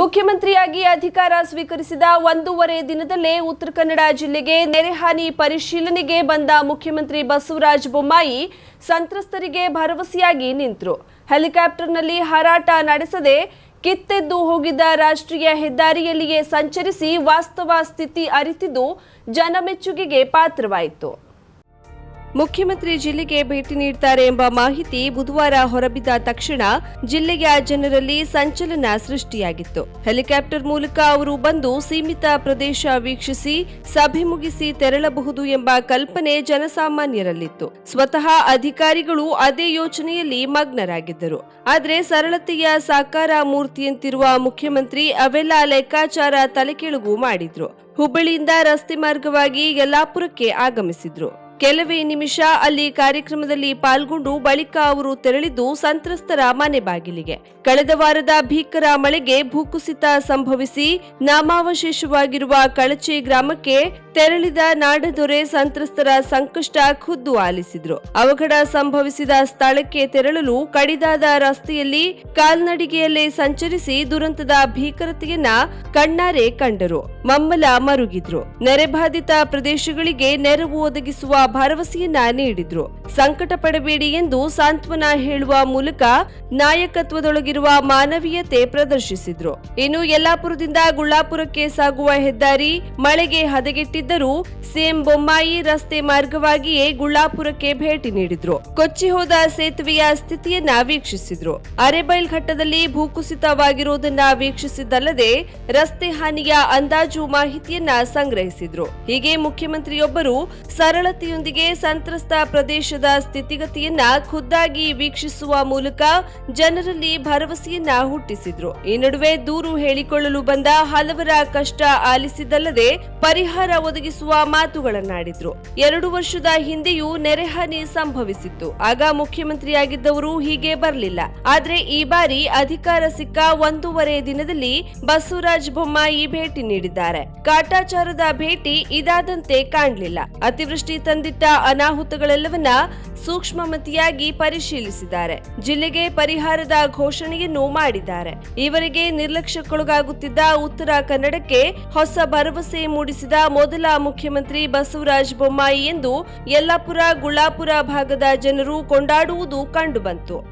ಮುಖ್ಯಮಂತ್ರಿಯಾಗಿ ಅಧಿಕಾರ ಸ್ವೀಕರಿಸಿದ ಒಂದೂವರೆ ದಿನದಲ್ಲೇ ಉತ್ತರ ಕನ್ನಡ ಜಿಲ್ಲೆಗೆ ನೆರೆಹಾನಿ ಪರಿಶೀಲನೆಗೆ ಬಂದ ಮುಖ್ಯಮಂತ್ರಿ ಬಸವರಾಜ ಬೊಮ್ಮಾಯಿ ಸಂತ್ರಸ್ತರಿಗೆ ಭರವಸೆಯಾಗಿ ನಿಂತರು. ಹೆಲಿಕಾಪ್ಟರ್ನಲ್ಲಿ ಹಾರಾಟ ನಡೆಸದೆ ಕಿತ್ತೆದ್ದು ಹೋಗಿದ್ದ ರಾಷ್ಟ್ರೀಯ ಹೆದ್ದಾರಿಯಲ್ಲಿಯೇ ಸಂಚರಿಸಿ ವಾಸ್ತವ ಸ್ಥಿತಿ ಅರಿತಿದ್ದು ಜನಮೆಚ್ಚುಗೆಗೆ ಪಾತ್ರವಾಯಿತು. ಮುಖ್ಯಮಂತ್ರಿ ಜಿಲ್ಲೆಗೆ ಭೇಟಿ ನೀಡುತ್ತಾರೆ ಎಂಬ ಮಾಹಿತಿ ಬುಧವಾರ ಹೊರಬಿದ್ದ ತಕ್ಷಣ ಜಿಲ್ಲೆಯ ಜನರಲ್ಲಿ ಸಂಚಲನ ಸೃಷ್ಟಿಯಾಗಿತ್ತು. ಹೆಲಿಕಾಪ್ಟರ್ ಮೂಲಕ ಅವರು ಬಂದು ಸೀಮಿತ ಪ್ರದೇಶ ವೀಕ್ಷಿಸಿ ಸಭೆ ಮುಗಿಸಿ ತೆರಳಬಹುದು ಎಂಬ ಕಲ್ಪನೆ ಜನಸಾಮಾನ್ಯರಲ್ಲಿತ್ತು. ಸ್ವತಃ ಅಧಿಕಾರಿಗಳು ಅದೇ ಯೋಚನೆಯಲ್ಲಿ ಮಗ್ನರಾಗಿದ್ದರು. ಆದರೆ ಸರಳತೆಯ ಸಾಕಾರ ಮೂರ್ತಿಯಂತಿರುವ ಮುಖ್ಯಮಂತ್ರಿ ಅವೆಲ್ಲ ಲೆಕ್ಕಾಚಾರ ತಲೆಕೆಳಗು ಮಾಡಿದ್ರು. ಹುಬ್ಬಳ್ಳಿಯಿಂದ ರಸ್ತೆ ಮಾರ್ಗವಾಗಿ ಯಲ್ಲಾಪುರಕ್ಕೆ ಆಗಮಿಸಿದ್ರು. ಕೆಲವೇ ನಿಮಿಷ ಅಲ್ಲಿ ಕಾರ್ಯಕ್ರಮದಲ್ಲಿ ಪಾಲ್ಗೊಂಡು ಬಳಿಕ ಅವರು ತೆರಳಿದ್ದು ಸಂತ್ರಸ್ತರ ಮನೆ ಬಾಗಿಲಿಗೆ. ಕಳೆದ ವಾರದ ಭೀಕರ ಮಳೆಗೆ ಭೂಕುಸಿತ ಸಂಭವಿಸಿ ನಾಮಾವಶೇಷವಾಗಿರುವ ಕಳಚಿ ಗ್ರಾಮಕ್ಕೆ ತೆರಳಿದ ನಾಡದೊರೆ ಸಂತ್ರಸ್ತರ ಸಂಕಷ್ಟ ಖುದ್ದು ಆಲಿಸಿದ್ರು. ಅವಘಡ ಸಂಭವಿಸಿದ ಸ್ಥಳಕ್ಕೆ ತೆರಳಲು ಕಡಿದಾದ ರಸ್ತೆಯಲ್ಲಿ ಕಾಲ್ನಡಿಗೆಯಲ್ಲೇ ಸಂಚರಿಸಿ ದುರಂತದ ಭೀಕರತೆಯನ್ನ ಕಣ್ಣಾರೆ ಕಂಡರು. ಮಮ್ಮಲ ಮರುಗಿದ್ರು. ನೆರೆಬಾಧಿತ ಪ್ರದೇಶಗಳಿಗೆ ನೆರವು ಒದಗಿಸುವ ಭರವಸೆಯನ್ನ ನೀಡಿದ್ರು. ಸಂಕಟ ಪಡಬೇಡಿ ಎಂದು ಸಾಂತ್ವನ ಹೇಳುವ ಮೂಲಕ ನಾಯಕತ್ವದೊಳಗಿರುವ ಮಾನವೀಯತೆ ಪ್ರದರ್ಶಿಸಿದ್ರು. ಇನ್ನು ಯಲ್ಲಾಪುರದಿಂದ ಗುಳ್ಳಾಪುರಕ್ಕೆ ಸಾಗುವ ಹೆದ್ದಾರಿ ಮಳೆಗೆ ಹದಗೆಟ್ಟಿದ್ದರೂ ಸಿಎಂ ಬೊಮ್ಮಾಯಿ ರಸ್ತೆ ಮಾರ್ಗವಾಗಿಯೇ ಗುಳ್ಳಾಪುರಕ್ಕೆ ಭೇಟಿ ನೀಡಿದ್ರು. ಕೊಚ್ಚಿ ಹೋದ ಸೇತುವೆಯ ಸ್ಥಿತಿಯನ್ನ ವೀಕ್ಷಿಸಿದ್ರು. ಅರೆಬೈಲ್ ಘಟ್ಟದಲ್ಲಿ ಭೂಕುಸಿತವಾಗಿರುವುದನ್ನ ವೀಕ್ಷಿಸಿದ್ದಲ್ಲದೆ ರಸ್ತೆ ಹಾನಿಯ ಅಂದಾಜು ಮಾಹಿತಿಯನ್ನ ಸಂಗ್ರಹಿಸಿದ್ರು. ಹೀಗೆ ಮುಖ್ಯಮಂತ್ರಿಯೊಬ್ಬರು ಸರಳತೆಯೊಂದಿಗೆ ಸಂತ್ರಸ್ತ ಪ್ರದೇಶದ ಸ್ಥಿತಿಗತಿಯನ್ನ ಖುದ್ದಾಗಿ ವೀಕ್ಷಿಸುವ ಮೂಲಕ ಜನರಲ್ಲಿ ಭರವಸೆಯನ್ನ ಹುಟ್ಟಿಸಿದ್ರು. ಈ ನಡುವೆ ದೂರು ಹೇಳಿಕೊಳ್ಳಲು ಬಂದ ಹಲವರ ಕಷ್ಟ ಆಲಿಸಿದ್ದಲ್ಲದೆ ಪರಿಹಾರ ಒದಗಿಸುವ ಮಾತುಗಳನ್ನಾಡಿದ್ರು. ಎರಡು ವರ್ಷದ ಹಿಂದೆಯೂ ನೆರೆಹಾನಿ ಸಂಭವಿಸಿತ್ತು. ಆಗ ಮುಖ್ಯಮಂತ್ರಿಯಾಗಿದ್ದವರು ಹೀಗೆ ಬರಲಿಲ್ಲ. ಆದ್ರೆ ಈ ಬಾರಿ ಅಧಿಕಾರ ಸಿಕ್ಕ ಒಂದೂವರೆ ದಿನದಲ್ಲಿ ಬಸವರಾಜ ಬೊಮ್ಮಾಯಿ ಭೇಟಿ ನೀಡಿದ್ದಾರೆ. ಕಾಟಾಚಾರದ ಭೇಟಿ ಇದಾದಂತೆ ಕಾಣಲಿಲ್ಲ. ಅತಿವೃಷ್ಟಿ ತಂದಿಟ್ಟ ಅನಾಹುತಗಳೆಲ್ಲವನ್ನ ಸೂಕ್ಷ್ಮಮತಿಯಾಗಿ ಪರಿಶೀಲಿಸಿದ್ದಾರೆ. ಜಿಲ್ಲೆಗೆ ಪರಿಹಾರದ ಘೋಷಣೆಯನ್ನು ಮಾಡಿದ್ದಾರೆ. ಈವರೆಗೆ ನಿರ್ಲಕ್ಷ್ಯಕ್ಕೊಳಗಾಗುತ್ತಿದ್ದ ಉತ್ತರ ಕನ್ನಡಕ್ಕೆ ಹೊಸ ಭರವಸೆ ಮೂಡಿಸಿದ ಮೊದಲ ಮುಖ್ಯಮಂತ್ರಿ ಬಸವರಾಜ ಬೊಮ್ಮಾಯಿ ಎಂದು ಯಲ್ಲಾಪುರ ಗುಳ್ಳಾಪುರ ಭಾಗದ ಜನರು ಕೊಂಡಾಡುವುದು ಕಂಡುಬಂತು.